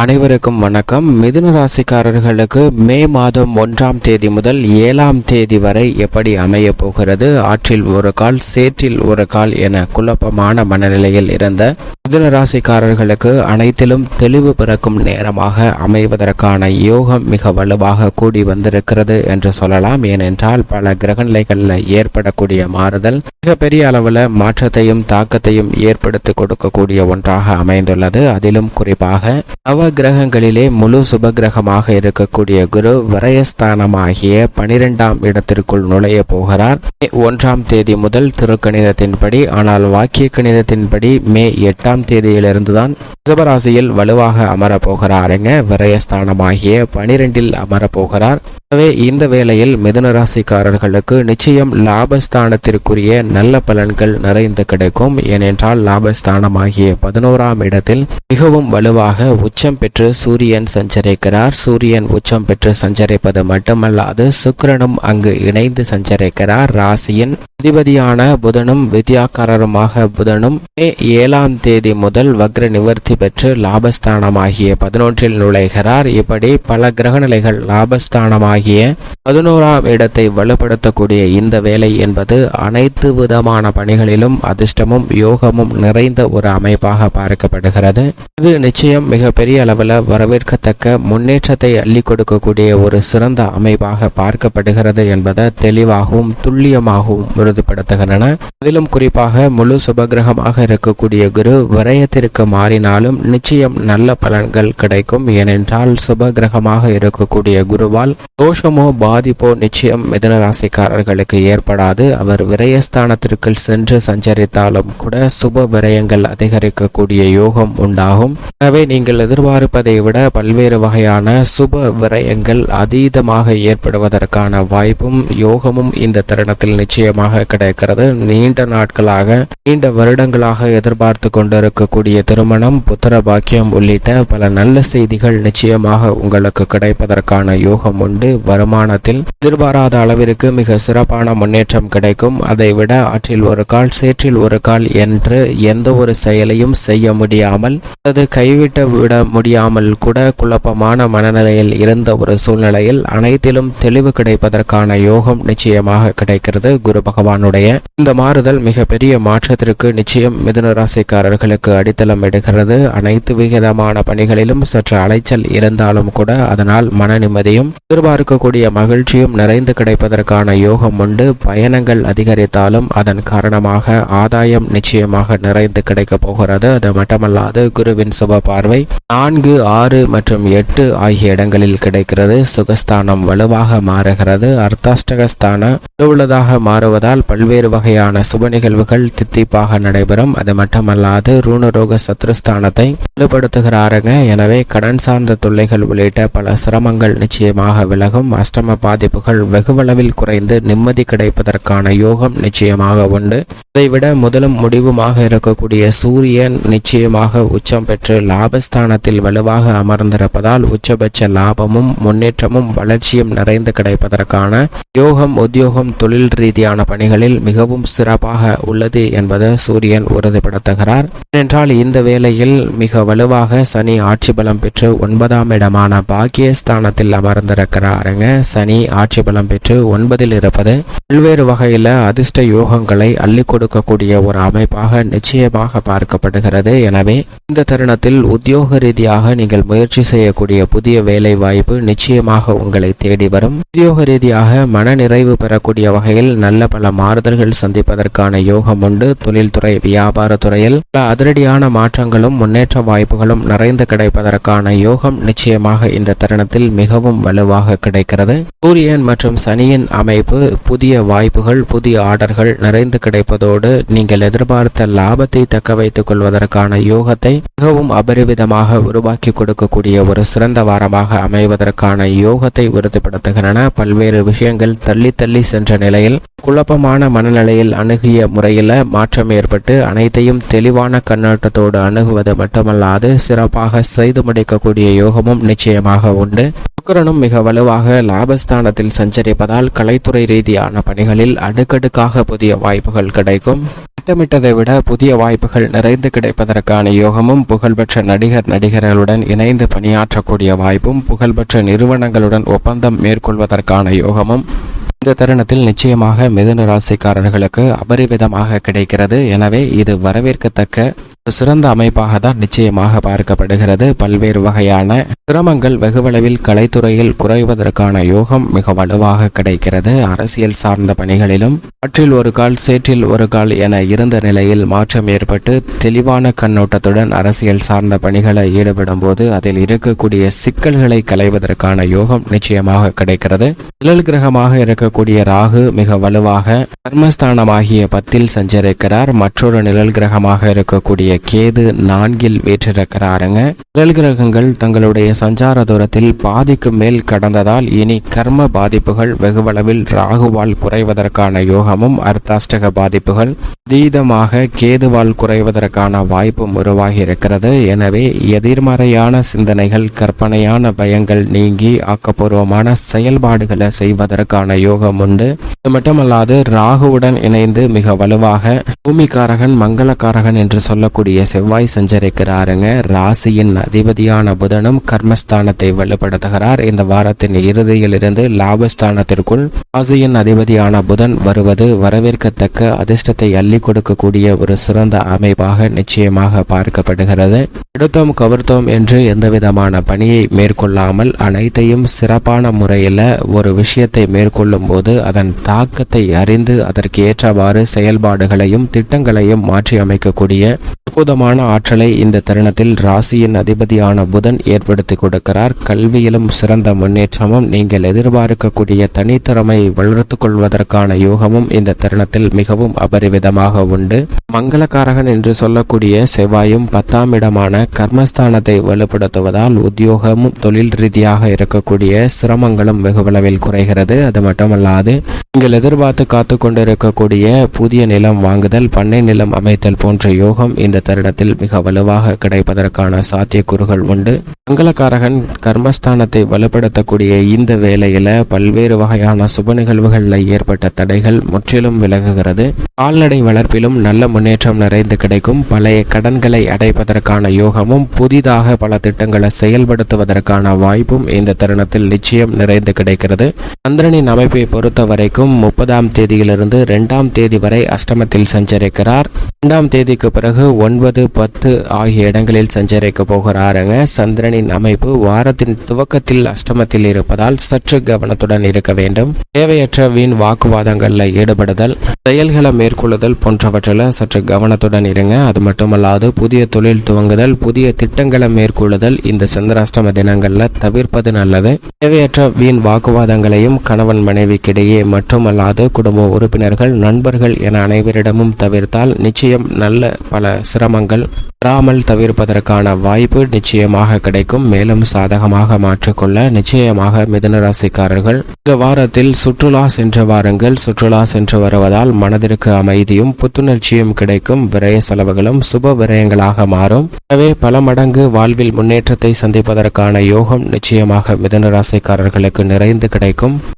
அனைவருக்கும் வணக்கம். மிதுன ராசிக்காரர்களுக்கு மே மாதம் ஒன்றாம் தேதி முதல் ஏழாம் தேதி வரை எப்படி அமைய போகிறது? ஆற்றில் ஒரு கால் சேற்றில் ஒரு கால் என குழப்பமான மனநிலையில் இருந்த மிதுன ராசிக்காரர்களுக்கு அனைத்திலும் தெளிவு பிறக்கும் நேரமாக அமைவதற்கான யோகம் மிக வலுவாக கூடி வந்திருக்கிறது என்று சொல்லலாம். ஏனென்றால் பல கிரகநிலைகளில் ஏற்படக்கூடிய மாறுதல் மிகப்பெரிய அளவில் மாற்றத்தையும் தாக்கத்தையும் ஏற்படுத்தி கொடுக்கக்கூடிய ஒன்றாக அமைந்துள்ளது. அதிலும் குறிப்பாக நவ கிரகங்களிலே முழு சுபகிரகமாக இருக்கக்கூடிய குரு விரயஸ்தானமாகிய பனிரெண்டாம் இடத்திற்குள் நுழைய போகிறார். மே ஒன்றாம் தேதி முதல் திருக்கணிதத்தின்படி ஆனால் வாக்கிய கணிதத்தின்படி மே எட்டாம் தேதியிலிருந்துதான் ரிஷபராசியில் வலுவாக அமரப் போகிறாருங்க விரயஸ்தானமாகிய பனிரெண்டில் அமரப்போகிறார். எனவே இந்த வேளையில் மிதுன ராசிக்காரர்களுக்கு நிச்சயம் லாபஸ்தானத்திற்குரிய நல்ல பலன்கள் நிறைந்து கிடைக்கும். ஏனென்றால் லாபஸ்தானமாகிய பதினோராம் இடத்தில் மிகவும் வலுவாக உச்சம் பெற்று சூரியன் சஞ்சரிக்கிறார். சூரியன் உச்சம் பெற்று சஞ்சரிப்பது மட்டுமல்லாது சுக்கிரனும் அங்கு இணைந்து சஞ்சரிக்கிறார். ராசியின் அதிபதியான புதனும் வித்யாக்காரருமாக புதனும் மே ஏழாம் தேதி முதல் வக்ர நிவர்த்தி பெற்று லாபஸ்தானமாகிய பதினொன்றில் நுழைகிறார். இப்படி பல கிரகநிலைகள் லாபஸ்தானமாகிய பதினோராம் இடத்தை வலுப்படுத்தக்கூடிய இந்த வேலை என்பது அனைத்து விதமான பணிகளிலும் அதிர்ஷ்டமும் யோகமும் நிறைந்த ஒரு அமைப்பாக பார்க்கப்படுகிறது. இது நிச்சயம் மிகப்பெரிய அளவில் வரவேற்கத்தக்க முன்னேற்றத்தை அள்ளி கொடுக்கக்கூடிய ஒரு சிறந்த அமைப்பாக பார்க்கப்படுகிறது என்பதை தெளிவாகவும் துல்லியமாகவும் உறுதிப்படுத்துகின்றன. அதிலும் குறிப்பாக முழு சுபகிரகமாக இருக்கக்கூடிய குரு விரயத்திற்கு மாறினாலும் நிச்சயம் நல்ல பலன்கள் கிடைக்கும். ஏனென்றால் சுபகிரகமாக இருக்கக்கூடிய குருவால் தோஷமோ பாதிப்போ நிச்சயம் மிதன ராசிக்காரர்களுக்கு ஏற்படாது. அவர் விரயஸ்தானத்திற்கு சென்று சஞ்சரித்தாலும் கூட சுப விரயங்கள் அதிகரிக்கக்கூடிய யோகம் உண்டாகும். எனவே நீங்கள் எதிர்பார்ப்பதை விட பல்வேறு வகையான சுப விரயங்கள் அதீதமாக ஏற்படுவதற்கான வாய்ப்பும் யோகமும் இந்த தருணத்தில் நிச்சயமாக கிடைக்கிறது. நீண்ட நாட்களாக நீண்ட வருடங்களாக எதிர்பார்த்து கொண்டிருக்கக்கூடிய திருமணம் புத்திர பாக்கியம் உள்ளிட்ட பல நல்ல செய்திகள் நிச்சயமாக உங்களுக்கு கிடைப்பதற்கான யோகம் உண்டு. வருமானத்தில் எதிர்பாராத அளவிற்கு மிக சிறப்பான முன்னேற்றம் கிடைக்கும். அதைவிட ஆற்றில் ஒரு கால் சேற்றில் ஒரு கால் என்று எந்த ஒரு செயலையும் செய்ய முடியாமல் அது கைவிட்டு விட முடியாமல் கூட குழப்பமான மனநிலையில் இருந்த ஒரு சூழ்நிலையில் அனைத்திலும் தெளிவு கிடைப்பதற்கான யோகம் நிச்சயமாக கிடைக்கிறது. குரு பகவானுடைய இந்த மாறுதல் மிகப்பெரிய மாற்றத்திற்கு நிச்சயம் மிதுன ராசிக்காரர்களுக்கு அடித்தளம் எடுக்கிறது அனைத்து விகிதமான பணிகளிலும் சற்று அலைச்சல் இருந்தாலும் கூட அதனால் மன நிம்மதியும் எதிர்பார்க்கக்கூடிய மகிழ்ச்சியும் நிறைந்து கிடைப்பதற்கான யோகம் உண்டு. பயணங்கள் அதிகரித்தாலும் அதன் காரணமாக ஆதாயம் நிச்சயமாக நிறைந்து கிடைக்கப் போகிறது. அது மட்டுமல்லாது குருவின் சுப பார்வை நான்கு ஆறு மற்றும் எட்டு ஆகிய இடங்களில் கிடைக்கிறது. சுகஸ்தானம் வலுவாக மாறுகிறது. அர்த்தாஷ்டகஸ்தான வலுவுள்ளதாக மாறுவதால் பல்வேறு வகையான சுப நிகழ்வுகள் தித்திப்பாக நடைபெறும். அது மட்டுமல்லாது ரூணரோக சத்ருஸ்தானத்தை வலுப்படுத்துகிறாருங்க. எனவே கடன் சார்ந்த தொல்லைகள் உள்ளிட்ட பல சிரமங்கள் நிச்சயமாக விலகும். அஷ்டம பாதிப்புகள் வெகுவளவில் குறைந்து நிம்மதி கிடைப்பதற்கான யோகம் நிச்சயமாக உண்டு. இதைவிட முதலும் முடிவுமாக இருக்கக்கூடிய சூரியன் நிச்சயமாக உச்சம் பெற்று லாபஸ்தானத்தில் வலுவாக அமர்ந்திருப்பதால் உச்சபட்ச லாபமும் முன்னேற்றமும் வளர்ச்சியும் நிறைந்து கிடைப்பதற்கான யோகம் உத்தியோகம் தொழில் ரீதியான பணிகளில் மிகவும் சிறப்பாக உள்ளது என்பதை சூரியன் உறுதிப்படுத்துகிறார். ஏனென்றால் இந்த வேளையில் மிக வலுவாக சனி ஆட்சி பலம் பெற்று ஒன்பதாம் இடமான பாக்கியஸ்தானத்தில் அமர்ந்திருக்கிறாருங்க. சனி ஆட்சி பலம் பெற்று ஒன்பதில் இருப்பது பல்வேறு வகையில் அதிர்ஷ்ட யோகங்களை அள்ளி கொடுக்கக்கூடிய ஒரு அமைப்பாக நிச்சயமாக பார்க்கப்படுகிறது. எனவே இந்த தருணத்தில் உத்தியோக ரீதியாக நீங்கள் முயற்சி செய்யக்கூடிய புதிய வேலை வாய்ப்பு நிச்சயமாக உங்களை தேடி வரும். உத்தியோக ரீதியாக மன நிறைவு பெறக்கூடிய வகையில் நல்ல பல மாறுதல்கள் சந்திப்பதற்கான யோகம் உண்டு. தொழில்துறை வியாபார துறையில் பல அதிரடியான மாற்றங்களும் முன்னேற்ற வாய்ப்புகளும் நிறைந்து கிடைப்பதற்கான யோகம் நிச்சயமாக இந்த தருணத்தில் மிகவும் வலுவாக கிடைக்கிறது. சூரியன் மற்றும் சனியின் அமைப்பு புதிய வாய்ப்புகள் புதிய ஆர்டர்கள் நிறைந்து கிடைப்பதோடு நீங்கள் எதிர்பார்த்த லாபத்தை தக்க வைத்துக் கொள்வதற்கான யோகத்தை மிகவும் அபரிவிதமாக உருவாக்கி கொடுக்கக்கூடிய ஒரு சிறந்த வாரமாக அமைவதற்கான யோகத்தை உறுதிப்படுத்துகின்றன பல்வேறு விஷயங்கள் தள்ளி தள்ளி சென்ற நிலையில் குழப்பமான மனநிலையில் அணுகிய முறையில் மாற்றம் ஏற்பட்டு அனைத்தையும் தெளிவான கண்ணோட்டத்தோடு அணுகுவது மட்டுமல்லாது சிறப்பாக செய்து முடிக்கக்கூடிய யோகமும் நிச்சயமாக உண்டு. சுக்கரனும் மிக வலுவாக லாபஸ்தானத்தில் சஞ்சரிப்பதால் கலைத்துறை ரீதியான பணிகளில் அடுக்கடுக்காக புதிய வாய்ப்புகள் கிடைக்கும். திட்டமிட்டதை விட புதிய வாய்ப்புகள் நிறைந்து கிடைப்பதற்கான யோகமும் புகழ்பெற்ற நடிகர் நடிகர்களுடன் இணைந்து பணியாற்றக்கூடிய வாய்ப்பும் புகழ்பெற்ற நிறுவனங்களுடன் ஒப்பந்தம் மேற்கொள்வதற்கான யோகமும் இந்த தருணத்தில் நிச்சயமாக மிதுன ராசிக்காரர்களுக்கு அபரிவிதமாக கிடைக்கிறது. எனவே இது வரவேற்கத்தக்க சிறந்த அமைப்பாக தான் நிச்சயமாக பார்க்கப்படுகிறது. பல்வேறு வகையான சிரமங்கள் வெகுவளவில் கலைத்துறையில் குறைவதற்கான யோகம் மிக வலுவாக கிடைக்கிறது. அரசியல் சார்ந்த பணிகளிலும் ஆற்றில் ஒரு கால் சேற்றில் ஒரு கால் என இருந்த நிலையில் மாற்றம் ஏற்பட்டு தெளிவான கண்ணோட்டத்துடன் அரசியல் சார்ந்த பணிகளை ஈடுபடும் போது அதில் இருக்கக்கூடிய சிக்கல்களை களைவதற்கான யோகம் நிச்சயமாக கிடைக்கிறது. நிழல் கிரகமாக இருக்கக்கூடிய ராகு மிக வலுவாக கர்மஸ்தானமாகிய பத்தில் சஞ்சரிக்கிறார். மற்றொரு நிழல் கிரகமாக இருக்கக்கூடிய கேது நான்கில் வீற்றிருக்கிறாருங்க. நிழல் கிரகங்கள் தங்களுடைய சஞ்சார தூரத்தில் பாதிக்கு மேல் கடந்ததால் இனி கர்ம பாதிப்புகள் வெகுவளவில் ராகுவால் குறைவதற்கான யோகமும் அர்த்தாஷ்டக பாதிப்புகள் தீதமாக கேதுவால் குறைவதற்கான வாய்ப்பும் உருவாகி இருக்கிறது எனவே எதிர்மறையான சிந்தனைகள் கற்பனையான பயங்கள் நீங்கி ஆக்கப்பூர்வமான செயல்பாடுகளை செய்வதற்கான யோகம் உண்டு. இது மட்டுமல்லாது ராகுவுடன் இணைந்து மிக வலுவாக பூமிக்காரகன் மங்களக்காரகன் என்று சொல்லக்கூடிய செவ்வாய் சஞ்சரிக்கிறாருங்க. ராசியின் அதிபதியான புதனும் கர்மஸ்தானத்தை வலுப்படுத்துகிறார். இந்த வாரத்தின் இறுதியிலிருந்து லாபஸ்தானத்திற்குள் ராசியின் அதிபதியான புதன் வருவது வரவேற்கத்தக்க அதிர்ஷ்டத்தை அள்ளி கொடுக்கக்கூடிய ஒரு சிறந்த அமைப்பாக நிச்சயமாக பார்க்கப்படுகிறது. எடுத்தோம் கவர்த்தோம் என்று எந்தவிதமான பணியை மேற்கொள்ளாமல் அனைத்தையும் சிறப்பான முறையில் ஒரு விஷயத்தை மேற்கொள்ளும் போது அதன் தாக்கத்தை அறிந்து அதற்கு ஏற்றவாறு செயல்பாடுகளையும் திட்டங்களையும் மாற்றி அமைக்கக்கூடிய அற்புதமான ஆற்றலை இந்த தருணத்தில் ராசியின் அதிபதியான புதன் ஏற்படுத்தி கொடுக்கிறார். கல்வியிலும் சிறந்த முன்னேற்றமும் நீங்கள் எதிர்பார்க்கக்கூடிய தனித்திறமை வளர்த்து கொள்வதற்கான யோகமும் இந்த தருணத்தில் மிகவும் அபரிவிதமாக உண்டு. மங்களகாரகன் என்று சொல்லக்கூடிய செவ்வாயும் பத்தாம் இடமான கர்மஸ்தானத்தை வலுப்படுத்துவதால் உத்தியோகமும் தொழில் ரீதியாக இருக்கக்கூடிய சிரமங்களும் வெகுவளவில் குறைகிறது. அது மட்டுமல்லாது நீங்கள் எதிர்பார்த்து காத்து கொண்டிருக்கக்கூடிய புதிய நிலம் வாங்குதல் பண்ணை நிலம் அமைத்தல் போன்ற யோகம் இந்த தருணத்தில் மிக வலுவாக கிடைப்பதற்கான சாத்தியக்கூறுகள் உண்டு. மங்களக்காரகன் கர்மஸ்தானத்தை வலுப்படுத்தக்கூடிய இந்த வேளையில பல்வேறு வகையான சுப நிகழ்வுகளில் ஏற்பட்ட தடைகள் முற்றிலும் விலகுகிறது. கால்நடை வளர்ப்பிலும் நல்ல முன்னேற்றம் நிறைந்து கிடைக்கும். பழைய கடன்களை அடைப்பதற்கான யோகமும் புதிதாக பல திட்டங்களை செயல்படுத்துவதற்கான வாய்ப்பும் இந்த தருணத்தில் நிச்சயம் நிறைந்து கிடைக்கிறது. சந்திரனின் அமைப்பை பொறுத்த வரைக்கும் முப்பதாம் தேதியிலிருந்து இரண்டாம் தேதி வரை அஷ்டமத்தில் சஞ்சரிக்கிறார். இரண்டாம் தேதிக்கு பிறகு ஒன்பது பத்து ஆகிய இடங்களில் சஞ்சரிக்க போகிறாருங்க. சந்திரனின் அமைப்பு வாரத்தின் துவக்கத்தில் அஷ்டமத்தில் இருப்பதால் சற்று கவனத்துடன் இருக்க வேண்டும். தேவையற்ற வீண் வாக்குவாதங்களில் ஈடுபடுதல் செயல்களை மேற்கொள்ளுதல் போன்றவற்றில் சற்று கவனத்துடன் இருங்க. அது மட்டுமல்லாது புதிய தொழில் துவங்குதல் புதிய திட்டங்களை மேற்கொள்ளுதல் இந்த சந்திராஷ்டம தினங்களில் தவிர்ப்பது நல்லது. தேவையற்ற வீண் வாக்குவாதங்களையும் கணவன் மனைவிக்கிடையே மட்டுமல்லாது குடும்ப உறுப்பினர்கள் நண்பர்கள் என அனைவரிடமும் தவிர்த்தால் நிச்சயம் நல்ல பல சிரமங்கள் வராமல் தவிர்ப்பதற்கான வாய்ப்பு நிச்சயமாக கிடைக்கும். மேலும் சாதகமாக மாற்றிக்கொள்ள நிச்சயமாக மிதனராசிக்காரர்கள் இந்த வாரத்தில் சுற்றுலா சென்று வாருங்கள் சுற்றுலா சென்று வருவதால் மனதிற்கு அமைதியும் புத்துணர்ச்சியும் கிடைக்கும். விரய செலவுகளும் சுப விரயங்களாக மாறும். எனவே பல மடங்கு வாழ்வில் முன்னேற்றத்தை சந்திப்பதற்கான யோகம் நிச்சயமாக மிதனராசிக்காரர்களுக்கு நிறைந்து கிடைக்கும்.